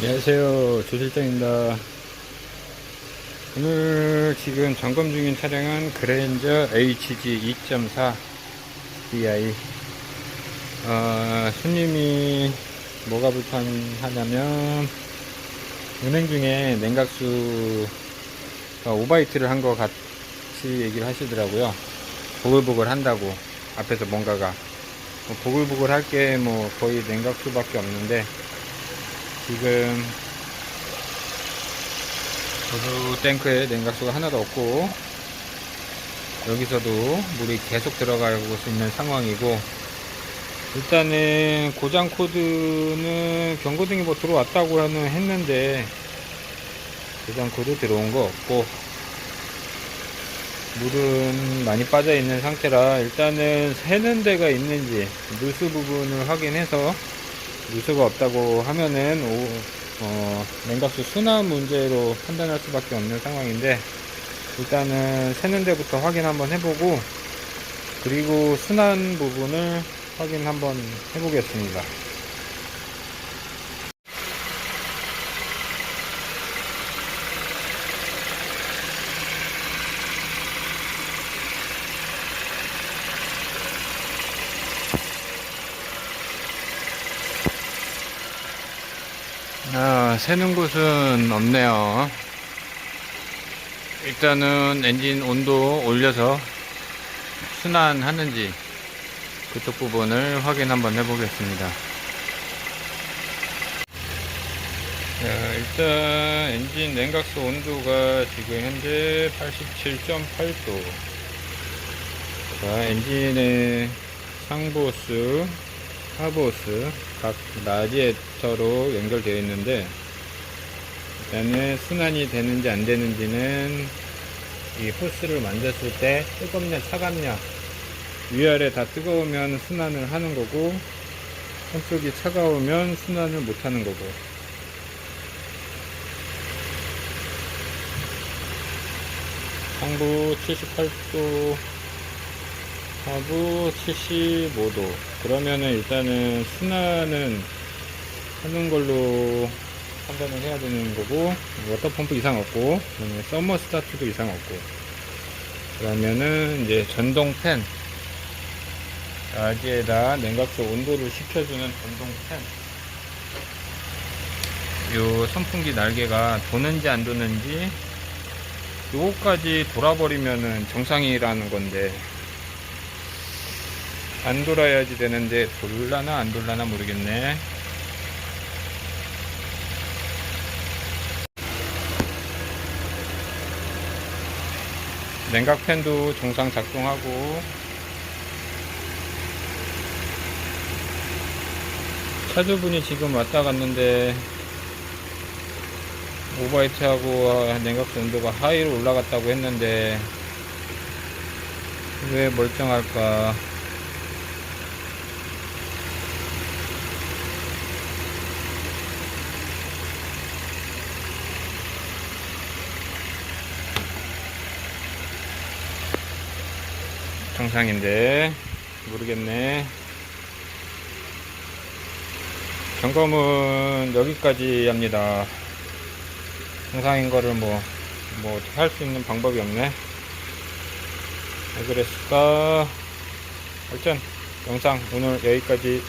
안녕하세요. 조실장입니다. 오늘 지금 점검 중인 차량은 그랜저 HG 2.4 DI 어, 손님이 뭐가 불편하냐면 운행 중에 냉각수가 오바이트를 한 것 같이 얘기를 하시더라고요. 보글보글 한다고 앞에서 뭔가가. 뭐 보글보글 할 게 뭐 거의 냉각수밖에 없는데 지금 보수 탱크에 냉각수가 하나도 없고 여기서도 물이 계속 들어가고 있는 상황이고 일단은 고장 코드는 경고등이 뭐 들어왔다고는 했는데 고장 코드 들어온 거 없고 물은 많이 빠져 있는 상태라 일단은 새는 데가 있는지 누수 부분을 확인해서 누수가 없다고 하면은 오, 어, 냉각수 순환 문제로 판단할 수밖에 없는 상황인데 일단은 새는 데부터 확인 한번 해보고 그리고 순환 부분을 확인 한번 해보겠습니다. 아, 새는 곳은 없네요. 일단은 엔진 온도 올려서 순환하는지 그쪽 부분을 확인 한번 해보겠습니다. 자, 일단 엔진 냉각수 온도가 지금 현재 87.8도. 자, 엔진의 상보수, 하보수 각 라디에이터로 연결되어 있는데 일단은 순환이 되는지 안 되는지는 이 호스를 만졌을 때 뜨겁냐 차갑냐. 위아래 다 뜨거우면 순환을 하는 거고 한쪽이 차가우면 순환을 못 하는 거고. 상부 78도 하부 75도. 그러면은 일단은 순환은 하는 걸로 판단을 해야 되는 거고 워터펌프 이상 없고 서머 스타트도 이상 없고. 그러면은 이제 전동 팬. 아지에다 냉각수 온도를 식혀주는 전동 팬 요 선풍기 날개가 도는지 안 도는지 요거까지 돌아버리면은 정상이라는 건데 안 돌아야지 되는데 돌라나 안 돌라나 모르겠네. 냉각팬도 정상 작동하고. 차주분이 지금 왔다 갔는데 오바이트하고 냉각수 온도가 하이로 올라갔다고 했는데 왜 멀쩡할까 정상인데. 모르겠네. 점검은 여기까지 합니다. 정상인 거를 뭐, 뭐 어떻게 할 수 있는 방법이 없네. 왜 그랬을까? 하여튼 영상 오늘 여기까지